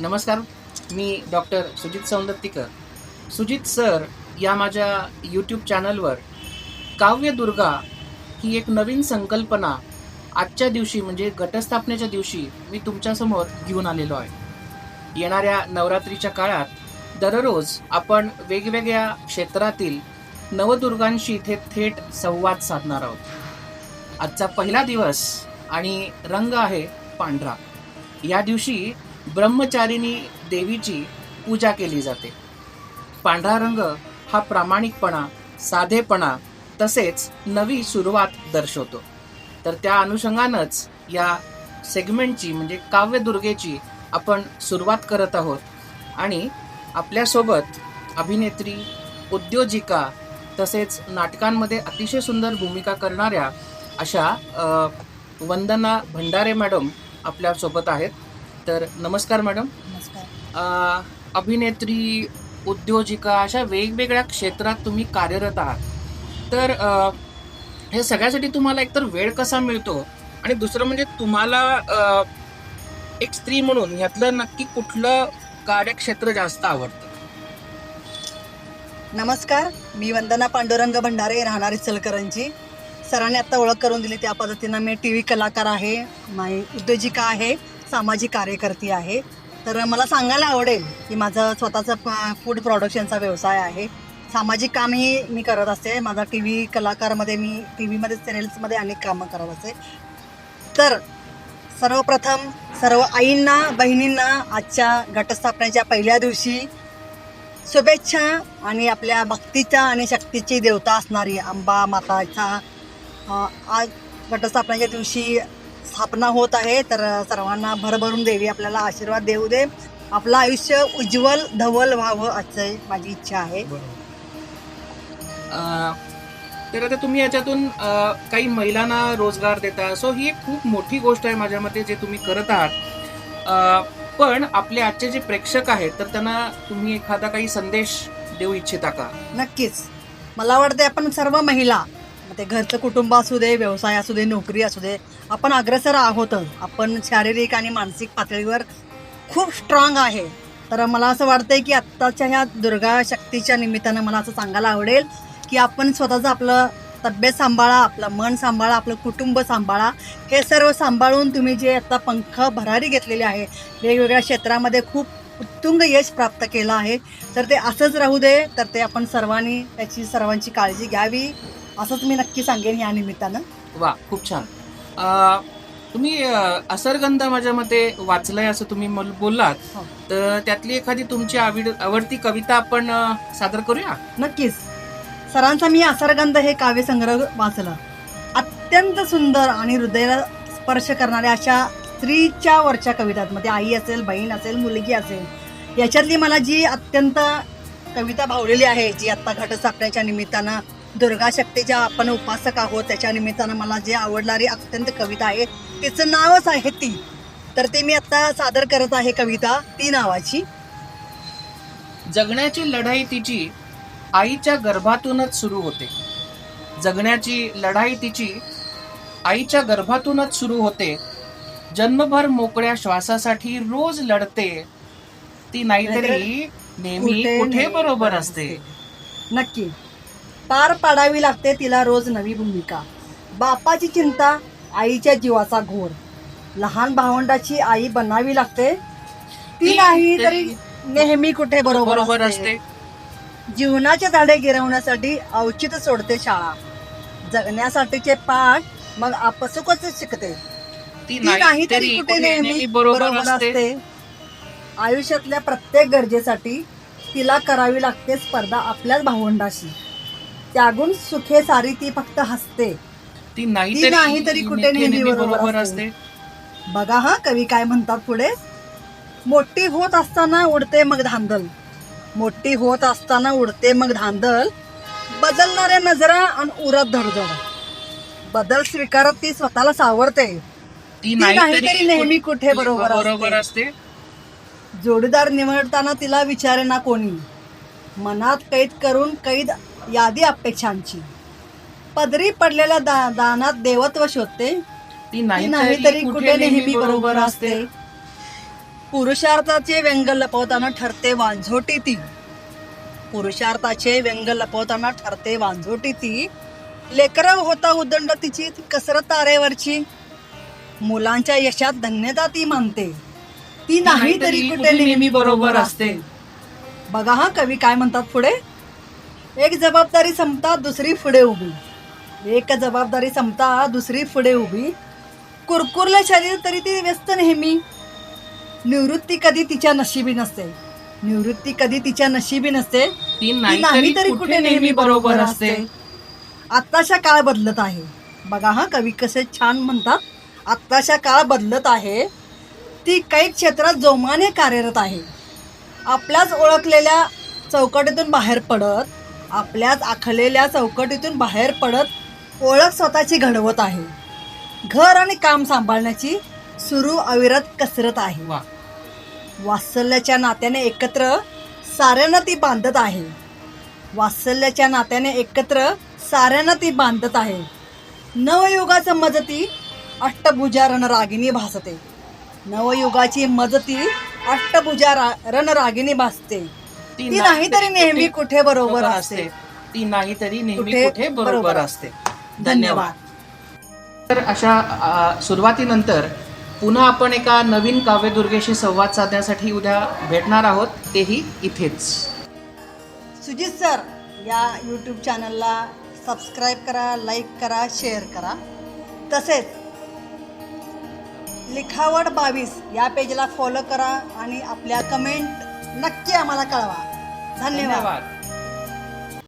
नमस्कार मी doctor Sujit Saundattikar. Sujit sir या माझ्या यूट्यूब चॅनलवर काव्यदुर्गा ही एक नवीन संकल्पना आजच्या दिवशी म्हणजे घटस्थापनेच्या दिवशी मी तुमच्यासमोर घेऊन आलेलो आहे. येणाऱ्या नवरात्रीच्या काळात दररोज आपण वेगवेगळ्या क्षेत्रातील नवदुर्गांशी इथे थेट संवाद साधणार आहोत. आजचा पहिला दिवस आणि रंग आहे पांढरा. या दिवशी ब्रह्मचारिणी देवीची पूजा केली जाते. पांढरा रंग हा प्रामाणिकपणा साधेपणा तसेच नवी सुरुवात दर्शवतो. तर त्या अनुषंगानंच या सेगमेंटची म्हणजे काव्यदुर्गेची आपण सुरुवात करत आहोत. आणि आपल्यासोबत अभिनेत्री उद्योजिका तसेच नाटकांमध्ये अतिशय सुंदर भूमिका करणाऱ्या अशा वंदना भंडारे मॅडम आपल्यासोबत आहेत. तर नमस्कार मॅडम. नमस्कार. अभिनेत्री उद्योजिका अशा वेगवेगळ्या क्षेत्रात तुम्ही कार्यरत आहात. तर हे सगळ्यासाठी तुम्हाला एकतर वेळ कसा मिळतो? आणि दुसरं म्हणजे तुम्हाला एक स्त्री म्हणून ह्यातलं नक्की कुठलं कार्यक्षेत्र जास्त आवडतं? नमस्कार. मी वंदना पांडुरंग भंडारे राहणारी चलकरंजी. सरांनी आता ओळख करून दिली त्या पद्धतीनं मी टी व्ही कलाकार आहे माई उद्योजिका आहे. सामाजिक कार्यकर्ती आहे. तर मला सांगायला आवडेल की माझं स्वतःचं फूड प्रोडक्शनचा व्यवसाय आहे. सामाजिक कामही मी करत असते. माझा टी व्ही कलाकारमध्ये मी टी व्हीमध्ये सिरियल्समध्ये अनेक कामं करत असते. तर सर्वप्रथम सर्व आईंना बहिणींना आजच्या घटस्थापनेच्या पहिल्या दिवशी शुभेच्छा आणि आपल्या भक्तीच्या आणि शक्तीची देवता असणारी अंबा माताचा आज घटस्थापनेच्या दिवशी स्थापना होत आहे तर सर्वांना भरभरून देवी आपल्याला आशीर्वाद देऊ दे. आपलं आयुष्य उज्ज्वल धवल व्हावं असं माझी इच्छा आहे. तर आता तुम्ही याच्यातून काही महिलांना रोजगार देता. सो ही एक खूप मोठी गोष्ट आहे माझ्या मते जे तुम्ही करत आहात. अ, पण आपले आजचे जे प्रेक्षक आहेत तर त्यांना तुम्ही एखादा काही संदेश देऊ इच्छिता का? नक्कीच. मला वाटते आपण सर्व महिला मग ते घरचं कुटुंब असू दे व्यवसाय असू दे नोकरी असू दे आपण अग्रसर आहोतच आपण शारीरिक आणि मानसिक पातळीवर खूप स्ट्रॉंग आहे. तर मला असं वाटतंय की आत्ताच्या ह्या दुर्गा शक्तीच्या निमित्तानं मला असं सांगायला आवडेल की आपण स्वतःचं आपलं तब्येत सांभाळा आपलं मन सांभाळा आपलं कुटुंब सांभाळा. हे सर्व सांभाळून तुम्ही जे आता पंख भरारी घेतलेले आहे वेगवेगळ्या क्षेत्रामध्ये खूप उत्तुंग यश प्राप्त केलं आहे. तर ते असंच राहू दे तर ते आपण सर्वांनी त्याची सर्वांची काळजी घ्यावी. असंच मी नक्की सांगेन या निमित्तानं. वा खूप छान. अ, तुम्ही अ, असरगंधा माझ्या मते वाचलंय असं तुम्ही मल- बोललात. हो. तर त्यातली एखादी तुमची आवड आवडती कविता आपण अ, सादर करूया? नक्कीच. सरांचा मी असरगंध हे काव्यसंग्रह वाचला. अत्यंत सुंदर आणि हृदयाला स्पर्श करणाऱ्या अशा स्त्रीच्या वरच्या कविता आहेत. मग ते आई असेल बहीण असेल मुलगी असेल याच्यातली मला जी अत्यंत कविता भावलेली आहे जी आत्ता घटस्थापनेच्या निमित्तानं दुर्गा शक्तीच्या आपण उपासक आहोत त्याच्या निमित्तानं मला जे आवडणारी अत्यंत कविता आहे तिचं नावच आहे ती. तर ते मी आता सादर करत आहे कविता ती नावाची. जगण्याची लढाई तिची आईच्या गर्भातूनच सुरू होते. जगण्याची लढाई तिची आईच्या गर्भातूनच सुरू होते. जन्मभर मोकळ्या श्वासासाठी रोज लढते. ती नाहीतरी नेहमी कुठे बरोबर असते. नक्की. पार पाडावी लागते तिला रोज नवी भूमिका. बापाची चिंता आईच्या जीवाचा घोर. लहान भावंडाची आई बनावी लागते. ती नाही तरी नेहमी कुठे बरोबर असते. जीवनाचे धडे गिरवण्यासाठी औचित सोडते शाळा. जगण्यासाठीचे पाठ मग आपसुकच शिकते. ती नाही तरी कुठे नेहमी बरोबर असते. आयुष्यातल्या प्रत्येक गरजेसाठी तिला करावी लागते स्पर्धा आपल्याच भावंडाशी. त्यागून सुखे सारी ती फक्त हसते. ती नाही ती नाही तरी कुठे नेहमी बरोबर असते. बघा हा कवी काय म्हणतात पुढे? मोठी होत असताना उडते मग धांदल. मोठी होत असताना उडते मग धांदल. बदलणाऱ्या नजरा आणि उरत धडधड. बदल स्वीकारत ती स्वतःला सावरते. ती नाही तरी नेहमी कुठे बरोबर. असते. जोडीदार निवडताना तिला विचारे ना कोणी. मनात कैद करून कैद यादी अपेक्षांची. पदरी पडलेल्या दा, दानात देवत्व शोधते. ती नाही तरी कुठे नेहमी बरोबर असते. पुरुषार्थाचे व्यंग लपवताना ठरते वांझोटी ती. पुरुषार्थाचे व्यंग लपवताना ठरते वांझोटी ती. लेकर होता उदंड तिची ती कसरत तारेवरची. मुलांच्या यशात धन्यता ती मानते. ती नाही तरी कुठे नेहमी बरोबर असते. बघा हा कवी काय म्हणतात पुढे? एक जबाबदारी संपता दुसरी पुढे उभी. एक जबाबदारी संपता दुसरी पुढे उभी. कुरकुरलं शरीर तरी ती व्यस्त नेहमी. निवृत्ती कधी तिच्या नशिबी नसते. निवृत्ती कधी तिच्या नशिबी नसते. ती नाही तरी कुठे नेहमी बरोबर असते. आत्ताशा काळ बदलत आहे. बघा हा कवी कसे छान म्हणतात. आत्ताशा काळ बदलत आहे. ती काही क्षेत्रात जोमाने कार्यरत आहे. आपल्याच ओळखलेल्या चौकटीतून बाहेर पडत आपल्याच आखलेल्या चौकटीतून बाहेर पडत ओळख स्वतःची घडवत आहे. घर आणि काम सांभाळण्याची सुरू अविरत कसरत आहे. वा. वात्सल्याच्या नात्याने एकत्र साऱ्यांना ती बांधत आहे. वात्सल्याच्या नात्याने एकत्र साऱ्यांना ती बांधत आहे. नवयुगाचं मजती अष्टभुजा रणरागिनी भासते. नवयुगाची मजती अष्टभुजा रा- रणरागिनी भासते. ती नाही तरी नेहमी कुठे बरोबर असते. ती नाही तरी नेहमी कुठे बरोबर असते. धन्यवाद. तर अशा सुरुवातीनंतर पुन्हा आपण एका नवीन काव्यदुर्गेशी संवाद साधण्यासाठी उद्या भेटणार आहोत. तेही इथेच. सुजित सर या यूट्यूब चॅनलला सबस्क्राईब करा लाईक करा शेअर करा. तसेच लिखावट बावीस या पेजला फॉलो करा आणि आपल्या कमेंट नक्की आम्हाला कळवा. धन्यवाद